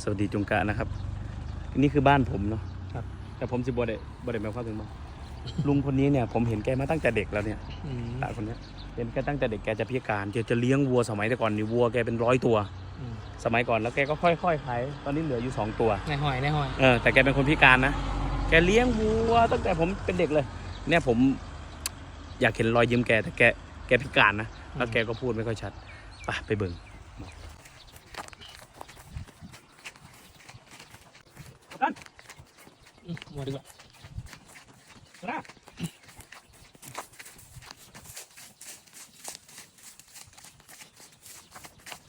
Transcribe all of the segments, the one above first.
สวัสดีจุงกะนะครับ นี่คือบ้านผมเนาะครับ แต่ผมสิบวได้บได้หมายความถึงบ้านลุงคนนี้เนี่ยผมเห็นแกมาตั้งแต่เด็กแล้วเนี่ยอืมตาคนเนี้ยเห็นแกตั้งแต่เด็กแกจะพิการแกจะเลี้ยงวัวสมัยแต่ก่อนนี่วัวแกเป็นร้อยตัว อืมสมัยก่อนแล้วแกก็ค่อยๆขายตอนนี้เหลืออยู่สองตัว ในหอยในหอย เออแต่แกเป็นคนพิการนะ แกเลี้ยงวัวตั้งแต่ผมเป็นเด็กเลย เนี่ยผมอยากเห็นรอยยิ้มแกแต่แกแกพิการนะ แล้วแกก็พูดไม่ค่อยชัดไปไปเบิ่ง อืมหมดดีกว่านะ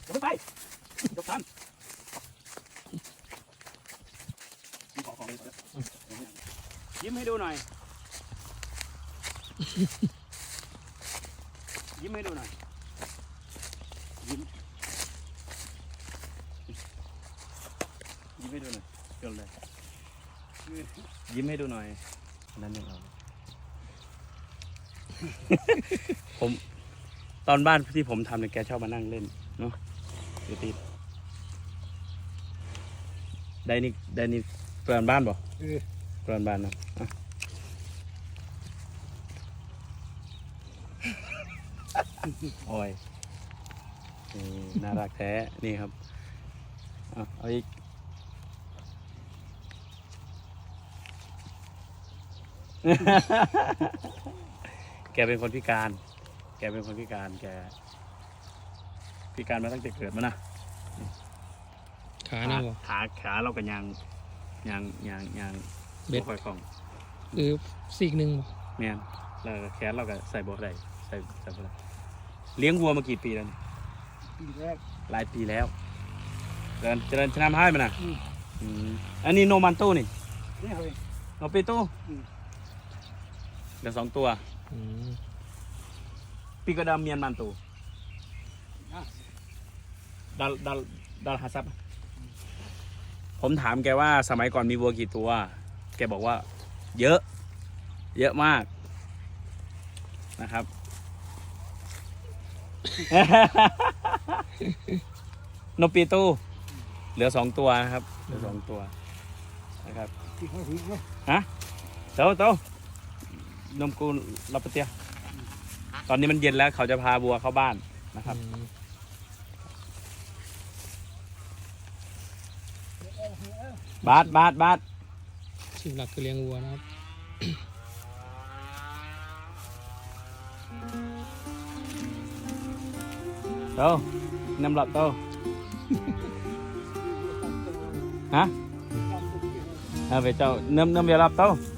เดี๋ยวไปเดี๋ยวทันขอของเลยก่อนนะยิ้มให้ดูหน่อย ยิ้มให้ดูหน่อย ยิ้ม ยิ้มให้ดูหน่อยเกินเลย ยิ้มให้ดูหน่อยอันนั่นยังเอาผม ตอนบ้านที่ผมทำเนี่ยแกชอบมานั่งเล่นเนาะเดี๋ยวติดได้นี่ได้นี่เปลี่ยนบ้านบ่เออเปลี่ยนบ้านนะอะโอ้ยนี่น่ารักแท้ นี่ครับ เอาเอาอีก แกเป็นคนพิการ แกเป็นคนพิการแก พิการมาตั้งแต่เกิดมานะขาหน้าบ่ขาขาเราก็ยังยังยังยังเบ็ดบ่ค่อยคล่องคือซีกหนึ่งบ่แม่นแล้วก็แขนเราก็ใส่บ่ได้ใส่ใส่บ่ได้เลี้ยงวัวมากี่ปีแล้วเนี่ยปีแรกหลายปีแล้วเดินเจริญชนะให้มันนะอืมอืมอันนี้โนมันโต้นี่ นี่เฮ้ยโนปิโต้อืม เดี๋ยวสองตัวอืมปีกระดามเมียนมันตูดัลดัลดัลฮัสซับผมถามแกว่าสมัยก่อนมีวัวกี่ตัว แกบอกว่า เยอะ เยอะมากนะครับโนปิโต้เหลือสองตัวนะครับ เหลือสองตัวนะครับที่เขาถึงเนาะฮะโตโต นมกูรับปะเตียตอนนี้มันเย็นแล้วเขาจะพาบัวเข้าบ้านนะครับอืมบาสบาสบาสชีพหลักคือเลี้ยงวัวนะครับโตน้ำหลับโตฮะเอาไปเจ้าน้ำน้ำเวลาโตน้ำเวลาโต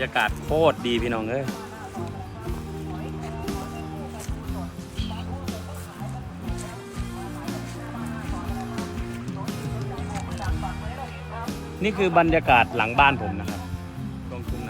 รรยากาศโคตรดีพี่น้องเอ้ยนี่คือบรรยากาศหลังบ้านผมนะครับตรงทุ่งนา